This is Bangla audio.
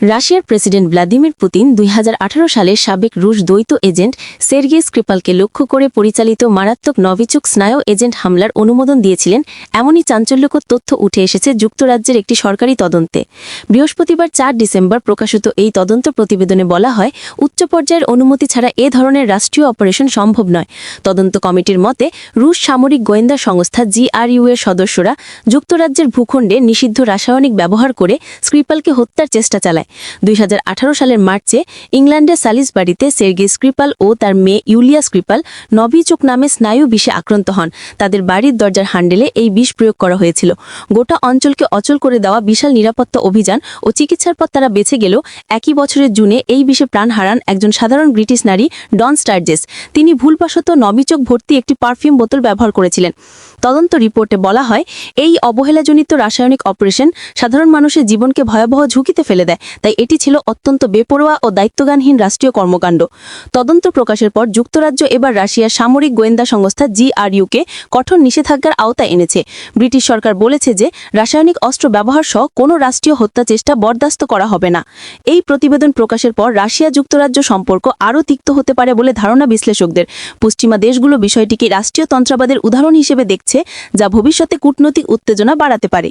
রাশিয়ার প্রেসিডেন্ট ভ্লাদিমির পুতিন দুই সালের সাবেক রুশ দ্বৈত এজেন্ট সের্গে স্ক্রিপালকে লক্ষ্য করে পরিচালিত মারাত্মক নভিচুক স্নায়ু এজেন্ট হামলার অনুমোদন দিয়েছিলেন। এমনই চাঞ্চল্যকর তথ্য উঠে এসেছে যুক্তরাজ্যের একটি সরকারি তদন্তে। বৃহস্পতিবার চার ডিসেম্বর প্রকাশিত এই তদন্ত প্রতিবেদনে বলা হয়, উচ্চ পর্যায়ের অনুমতি ছাড়া এ ধরনের রাষ্ট্রীয় অপারেশন সম্ভব নয়। তদন্ত কমিটির মতে, রুশ সামরিক গোয়েন্দা সংস্থা জিআরইউ এর সদস্যরা যুক্তরাজ্যের ভূখণ্ডে নিষিদ্ধ রাসায়নিক ব্যবহার করে স্ক্রিপালকে হত্যার চেষ্টা চালায়। দুই হাজার আঠারো সালের মার্চে ইংল্যান্ডের সালিসবাড়িতে সের্গে স্ক্রিপাল ও তার মেয়ে ইউলিয়া স্ক্রিপাল নভিচোক নামে স্নায়ু বিষে আক্রান্ত হন। তাদের বাড়ির দরজার হ্যান্ডেলে এই বিষ প্রয়োগ করা হয়েছিল। গোটা অঞ্চলকে অচল করে দেওয়া বিশাল নিরাপত্তা অভিযান ও চিকিৎসার পর তারা বেঁচে গেলেও একই বছরের জুনে এই বিষে প্রাণ হারান একজন সাধারণ ব্রিটিশ নারী, ডন স্টার্জেস। তিনি ভুলবশত নবিচক ভর্তি একটি পারফিউম বোতল ব্যবহার করেছিলেন। তদন্ত রিপোর্টে বলা হয়, এই অবহেলাজনিত রাসায়নিক অপারেশন সাধারণ মানুষের জীবনকে ভয়াবহ ঝুঁকিতে ফেলে দেয়। তাই এটি ছিল অত্যন্ত বেপরোয়া ও দায়িত্বজ্ঞানহীন রাষ্ট্রীয় কর্মকাণ্ড। তদন্ত প্রকাশের পর যুক্তরাজ্য এবার রাশিয়ার সামরিক গোয়েন্দা সংস্থা জিআরইউকে কঠোর নিষেধাজ্ঞার আওতায় এনেছে। ব্রিটিশ সরকার বলেছে যে রাসায়নিক অস্ত্র ব্যবহার সহ কোনো রাষ্ট্রীয় হত্যা চেষ্টা বরদাস্ত করা হবে না। এই প্রতিবেদন প্রকাশের পর রাশিয়া যুক্তরাজ্য সম্পর্ক আরও তিক্ত হতে পারে বলে ধারণা বিশ্লেষকদের। পশ্চিমা দেশগুলো বিষয়টিকে রাষ্ট্রীয় তন্ত্রাবাদের উদাহরণ হিসেবে দেখছে, যা ভবিষ্যতে কূটনৈতিক উত্তেজনা বাড়াতে পারে।